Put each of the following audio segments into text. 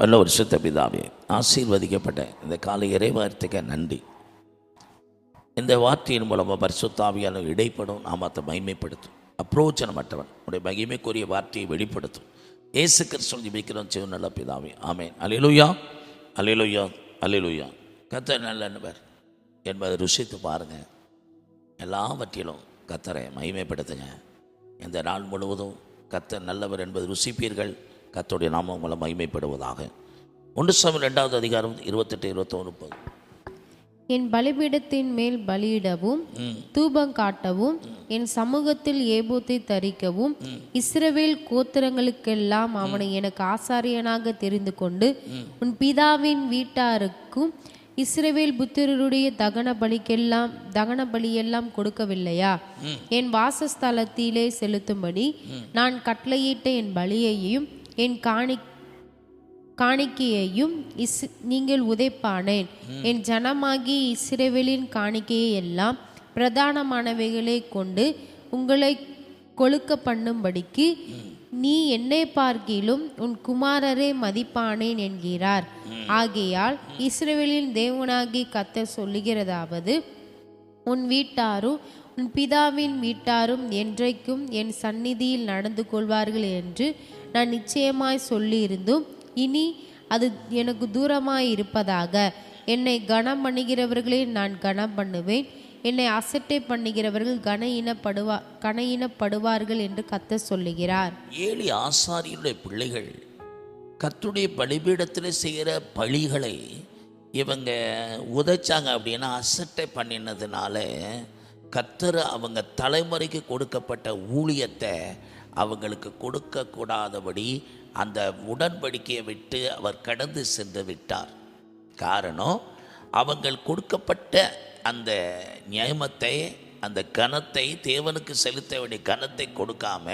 வல்ல ஒரு சுத்த பிதாவே ஆசீர்வதிக்கப்பட்ட இந்த காலை இறைவார்த்தைக்கு நன்றி. இந்த வார்த்தையின் மூலமாக பரிசுத்தாவியான இடைப்படும் நாமத்தை மகிமைப்படுத்தும். அப்ரோச்சனமற்றவன் உடைய மகிமைக்குரிய வார்த்தையை வெளிப்படுத்தும். ஏசு கிறிஸ்துவன் ஜிபிக்கிறோம் சிவன் நல்ல பிதாவே ஆமேன். அலிலுயா அலிலுயா அலிலுயா கத்த நல்லவர் என்பதை ருசித்து பாருங்கள் எல்லாவற்றிலும் கத்தரை மகிமைப்படுத்துங்க. இந்த நாள் முழுவதும் கத்தர் நல்லவர் என்பது ருசிப்பீர்கள். கத்தருடைய நாமம் மூலம் மகிமைப்படுவதாக. ஒன்று சமம் ரெண்டாவது அதிகாரம் இருபத்தெட்டு இருபத்தொன்று முப்பது என் பலிபீடத்தின் மேல் பலியிடவும் தூபம் காட்டவும் என் சமூகத்தில் ஏபோத்தை தரிக்கவும் இஸ்ரவேல் கோத்திரங்களுக்கெல்லாம் அவனை எனக்கு ஆசாரியனாக தெரிந்து கொண்டு உன் பிதாவின் வீட்டாருக்கும் இஸ்ரவேல் புத்திரருடைய தகன பலிக்கெல்லாம் தகன பலியெல்லாம் கொடுக்கவில்லையா? என் வாசஸ்தலத்திலே செலுத்தும்படி நான் கட்டளையிட்ட என் பலியையும் என் காணி காணிக்கையையும் இஸ் நீங்கள் உதைப்பானேன். என் ஜனமாகி இஸ்ரவேலின் காணிக்கையை எல்லாம் பிரதானமானவைகளை கொண்டு உங்களை கொழுக்க பண்ணும்படிக்கு நீ என்னை பார்க்கிலும் உன் குமாரரே மதிப்பானேன் என்கிறார். ஆகையால் இஸ்ரவேலின் தேவனாகி கத்தர் சொல்லுகிறதாவது உன் வீட்டாரும் உன் பிதாவின் வீட்டாரும் என்றைக்கும் என் சந்நிதியில் நடந்து கொள்வார்கள் என்று நான் நிச்சயமாய் சொல்லியிருந்தும் இனி அது எனக்கு தூரமாய் இருப்பதாக. என்னை கனம் பண்ணுகிறவர்களை நான் கனம் பண்ணுவேன். என்னை அசட்டை பண்ணுகிறவர்கள் கன இனப்படுவா கன இனப்படுவார்கள் என்று கத்த சொல்லுகிறார். ஏழு ஆசாரியுடைய பிள்ளைகள் கத்துடைய பலிபீடத்தில் செய்கிற பழிகளை இவங்க உதைச்சாங்க அப்படின்னா அசட்டை பண்ணினதுனால கத்தர் அவங்க தலைமுறைக்கு கொடுக்கப்பட்ட ஊழியத்தை அவங்களுக்கு கொடுக்கக்கூடாதபடி அந்த உடன்படிக்கையை விட்டு அவர் கடந்து சென்று விட்டார். காரணம் அவங்கள் கொடுக்கப்பட்ட அந்த நியமத்தை அந்த கனத்தை தேவனுக்கு செலுத்த வேண்டிய கனத்தை கொடுக்காம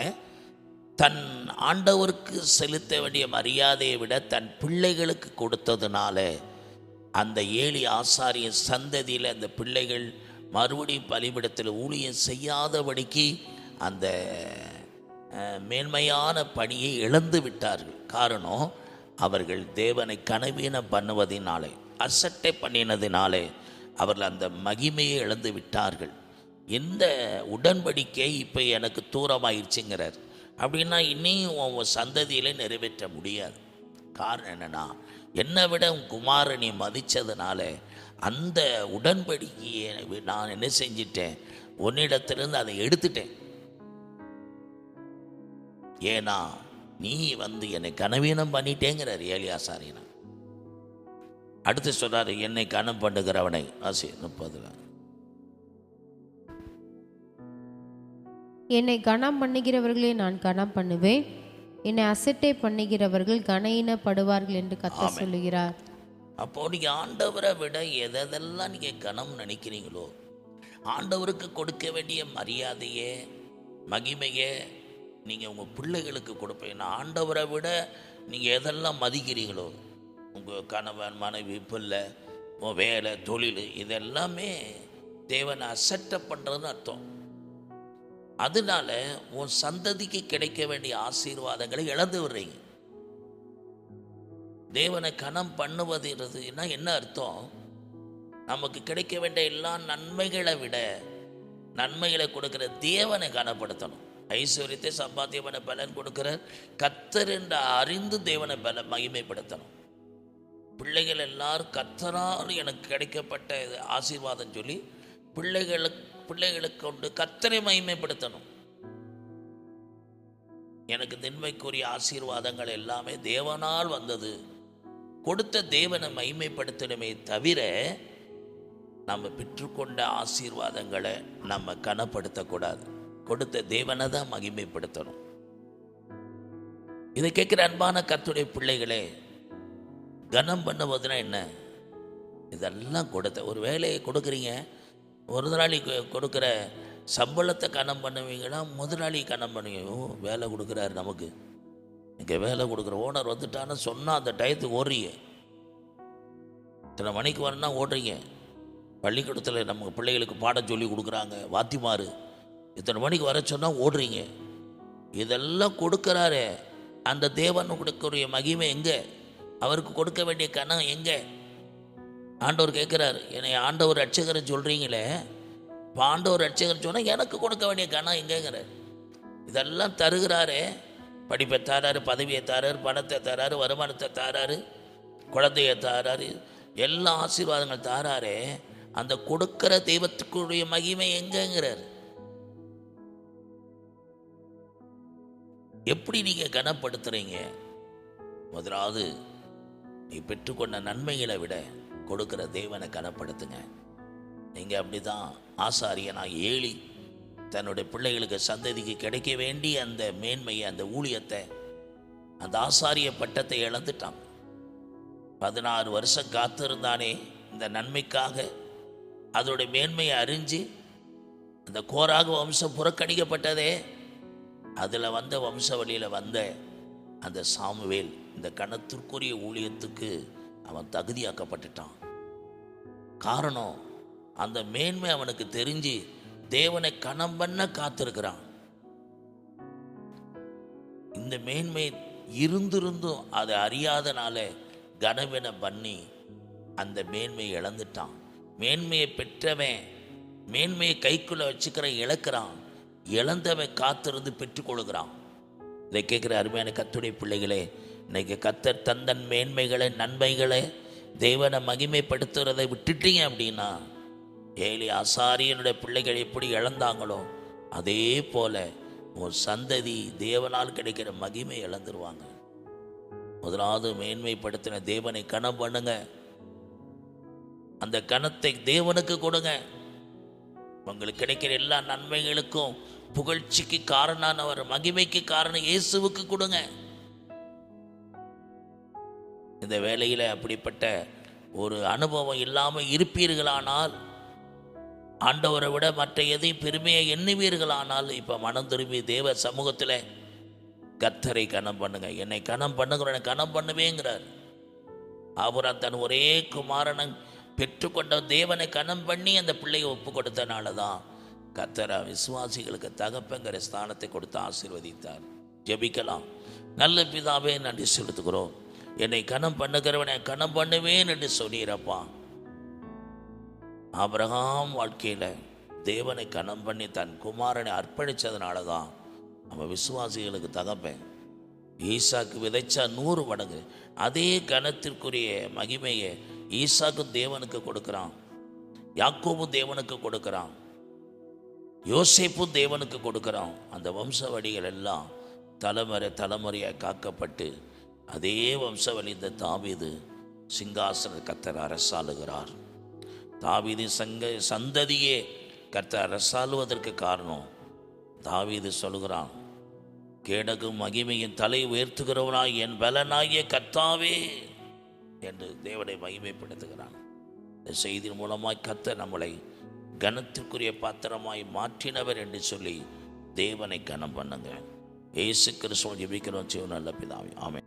தன் ஆண்டவருக்கு செலுத்த வேண்டிய மரியாதையை விட தன் பிள்ளைகளுக்கு கொடுத்ததுனால அந்த ஏழி ஆசாரிய சந்ததியில் அந்த பிள்ளைகள் மறுபடியும் பலிபிடத்தில் ஊழியம் செய்யாதபடிக்கு அந்த மேன்மையான பணியை இழந்து விட்டார்கள். காரணம் அவர்கள் தேவனை கனவீனம் பண்ணுவதினாலே அசட்டை பண்ணினதினாலே அவர்கள் அந்த மகிமையை இழந்து விட்டார்கள். இந்த உடன்படிக்கை இப்போ எனக்கு தூரமாயிருச்சுங்கிறார். அப்படின்னா இன்னையும் உன் சந்ததியில் நிறைவேற்ற முடியாது. காரணம் என்னன்னா என்னை விட உன் குமாரனை மதித்ததுனால அந்த உடன்படிக்கையை நான் என்ன செஞ்சிட்டேன்? உன்னிடத்திலிருந்து அதை எடுத்துட்டேன். ஏன்னா நீ வந்து என்னை கனவீனம் பண்ணிட்டேங்கிறார் ஏலியாசாரியனா அடுத்து சொல்றாரு என்னை கனம் பண்ணுகிறவனை. ஆசி முப்பதுல. என்னை கனம் பண்ணுகிறவர்களை நான் கனம் பண்ணுவேன். என்னை அசட்டை பண்ணுகிறவர்கள் கன இனப்படுவார்கள் என்று கத்த சொல்லுகிறார். அப்போ நீங்கள் ஆண்டவரை விட எதெல்லாம் நீங்கள் கனம் நினைக்கிறீங்களோ ஆண்டவருக்கு கொடுக்க வேண்டிய மரியாதையே மகிமையே நீங்கள் உங்கள் பிள்ளைகளுக்கு கொடுப்பீங்க ஆண்டவரை விட நீங்கள் எதெல்லாம் மதிக்கிறீங்களோ உங்கள் கணவன் மனைவி பிள்ளை உன் வேலை தொழில் இதெல்லாமே தேவனை அசட்டை பண்ணுறதுன்னு அர்த்தம். அதனால உன் சந்ததிக்கு கிடைக்க வேண்டிய ஆசீர்வாதங்களை இழந்து விடுறீங்க. தேவனை கணம் பண்ணுவதுன்னா என்ன அர்த்தம்? நமக்கு கிடைக்க வேண்டிய எல்லா நன்மைகளை விட நன்மைகளை கொடுக்கிற தேவனை கனப்படுத்தணும். ஐஸ்வர்யத்தை சம்பாத்தியமான பலன் கொடுக்கிறார் கத்தர் என்று அறிந்து தேவனை பல மகிமைப்படுத்தணும். பிள்ளைகள் எல்லாரும் கத்தரால் எனக்கு கிடைக்கப்பட்ட ஆசீர்வாதம் சொல்லி பிள்ளைகளுக்கு பிள்ளைகளுக்கு கொண்டு கத்தரை மகிமைப்படுத்தணும். எனக்கு தின்மைக்குரிய ஆசீர்வாதங்கள் எல்லாமே தேவனால் வந்தது. கொடுத்த தேவனை மகிமைப்படுத்தணுமே தவிர நம்ம பெற்றுக்கொண்ட ஆசீர்வாதங்களை நம்ம கனப்படுத்தக்கூடாது. கொடுத்த தேவனை தான் மகிமைப்படுத்தணும். இதை கேட்குற அன்பான கத்துடைய பிள்ளைகளே கனம் பண்ணும்போதுனா என்ன? இதெல்லாம் கொடுத்த ஒரு வேலையை கொடுக்குறீங்க ஒரு முதலாளி கொ- கொடுக்குற சம்பளத்தை கனம் பண்ணுவீங்கன்னா முதலாளி கனம் பண்ணுவீங்க. ஓ வேலை கொடுக்குறாரு நமக்கு. இங்கே வேலை கொடுக்குற ஓனர் வந்துட்டான்னு சொன்னால் அந்த டயத்துக்கு ஓடுறீங்க. இத்தனை மணிக்கு வரணும்னா ஓடுறீங்க. பள்ளிக்கூடத்தில் நம்ம பிள்ளைகளுக்கு பாடம் சொல்லி கொடுக்குறாங்க. வாத்திமாறு இத்தனை மணிக்கு வர சொன்னால் ஓடுறீங்க. இதெல்லாம் கொடுக்குறாரு. அந்த தேவன் கொடுக்கக்கூடிய மகிமை எங்கே? அவருக்கு கொடுக்க வேண்டிய கணம் எங்கே? ஆண்டவர் கேட்குறாரு என்னை ஆண்டவர் ரட்சகரை சொல்கிறீங்களே பாண்டவர் ஆண்டவர் ரட்சகர் சொன்னால் எனக்கு கொடுக்க வேண்டிய கணம் எங்கேங்கிறார் இதெல்லாம் தருகிறாரே. படிப்பை தாராரு பதவியை தாராரு பணத்தை தாராரு வருமானத்தை தாராரு குழந்தைய தாராரு எல்லா ஆசீர்வாதங்கள் தாராரு. அந்த கொடுக்கிற தெய்வத்துக்குரிய மகிமை எங்கேங்கிறார்? எப்படி நீங்கள் கனப்படுத்துறீங்க? முதலாவது நீ பெற்றுக்கொண்ட நன்மைகளை விட கொடுக்கிற தேவனை கனப்படுத்துங்க. நீங்கள் அப்படி தான் ஆசாரியனாக ஏழி தன்னுடைய பிள்ளைகளுக்கு சந்ததிக்கு கிடைக்க வேண்டிய அந்த மேன்மையை அந்த ஊழியத்தை அந்த ஆசாரிய பட்டத்தை இழந்துட்டான். பதினாறு வருஷம் காத்திருந்தானே இந்த நன்மைக்காக. அதோடைய மேன்மையை அறிஞ்சு அந்த கோராக வம்சம் புறக்கணிக்கப்பட்டதே. அதில் வந்த வம்சவழியில் வந்த அந்த சாமுவேல் இந்த கணத்திற்குரிய ஊழியத்துக்கு அவன் தகுதியாக்கப்பட்டுட்டான். காரணம் அந்த மேன்மை அவனுக்கு தெரிஞ்சு தேவனை கணம் பண்ண காத்திருக்கிறான். இந்த மேன்மை இருந்திருந்தும் அதை அறியாதனால கனவென பண்ணி அந்த மேன்மையை இழந்துட்டான். மேன்மையை பெற்றவன் மேன்மையை கைக்குள்ள வச்சுக்கிற இழக்கிறான். இழந்தவன் காத்திருந்து பெற்றுக்கொள்கிறான். இதை கேட்குற அருமையான கத்துடைய பிள்ளைகளே இன்னைக்கு கத்தர் தந்தன் மேன்மைகளை நன்மைகளை தேவனை மகிமைப்படுத்துறதை விட்டுட்டீங்க அப்படின்னா ஏழி ஆசாரியனுடைய பிள்ளைகள் எப்படி இழந்தாங்களோ அதே போல உன் சந்ததி தேவனால் கிடைக்கிற மகிமை இழந்துருவாங்க. முதலாவது மேன்மைப்படுத்தின தேவனை கணம் பண்ணுங்க. அந்த கணத்தை தேவனுக்கு கொடுங்க. உங்களுக்கு கிடைக்கிற எல்லா நன்மைகளுக்கும் புகழ்ச்சிக்கு காரணானவர் மகிமைக்கு காரணம் இயேசுவுக்கு கொடுங்க. இந்த வேலையில் அப்படிப்பட்ட ஒரு அனுபவம் இல்லாமல் இருப்பீர்களானால் ஆண்டவரை விட மற்ற எதையும் பெருமையை எண்ணுவீர்களானால் இப்போ மனம் திரும்பி தேவ சமூகத்தில் கத்தரை கணம் பண்ணுங்க. என்னை கணம் பண்ணுங்கிற கணம் பண்ணுவேங்கிறார். அவர் தன் ஒரே குமாரனை பெற்றுக்கொண்ட தேவனை கனம் பண்ணி அந்த பிள்ளையை ஒப்பு கொடுத்தனால தான் கத்தரா விசுவாசிகளுக்கு தகப்பங்கிற ஸ்தானத்தை கொடுத்து ஆசீர்வதித்தார். ஜெபிக்கலாம். நல்ல பிதாவே நன்றி செலுத்துகிறோம். என்னை கனம் பண்ணுகிறவனை கனம் பண்ணுவேன் என்று சொன்னீரப்பா. ஆபிரகாம் வாழ்க்கையில் தேவனை கனம் பண்ணி தன் குமாரனை அர்ப்பணித்ததுனால தான் அவன் விசுவாசிகளுக்கு தகப்பேன். ஈசாக்கு விதைச்சா நூறு மடங்கு. அதே கணத்திற்குரிய மகிமையை ஈசாக்கு தேவனுக்கு கொடுக்குறான். யாக்கோபு தேவனுக்கு கொடுக்குறான். யோசிப்பு தேவனுக்கு கொடுக்குறான். அந்த வம்சவழிகள் எல்லாம் தலைமுறை தலைமுறையாக காக்கப்பட்டு அதே வம்சவழி இந்த தாவீது சிங்காசன கத்தர் அரசாளுகிறார். தாவிது சங்க சந்ததியே கர்த்தர் அரசாளுவதற்கு காரணம். தாவிது சொல்கிறான் கேடகும் மகிமையின் தலை உயர்த்துகிறவனாய் என் பலனாகிய கர்த்தாவே. என்று தேவனை மகிமைப்படுத்துகிறான். இந்த செய்தியின் மூலமாய் கத்த நம்மளை கனத்திற்குரிய பாத்திரமாய் மாற்றினவர் என்று சொல்லி தேவனை கனம் பண்ணுங்க ஏசு கிறிஸ்துவ ஜெபிக்கிறோம் சிவன் நல்ல பிதாவே. ஆமை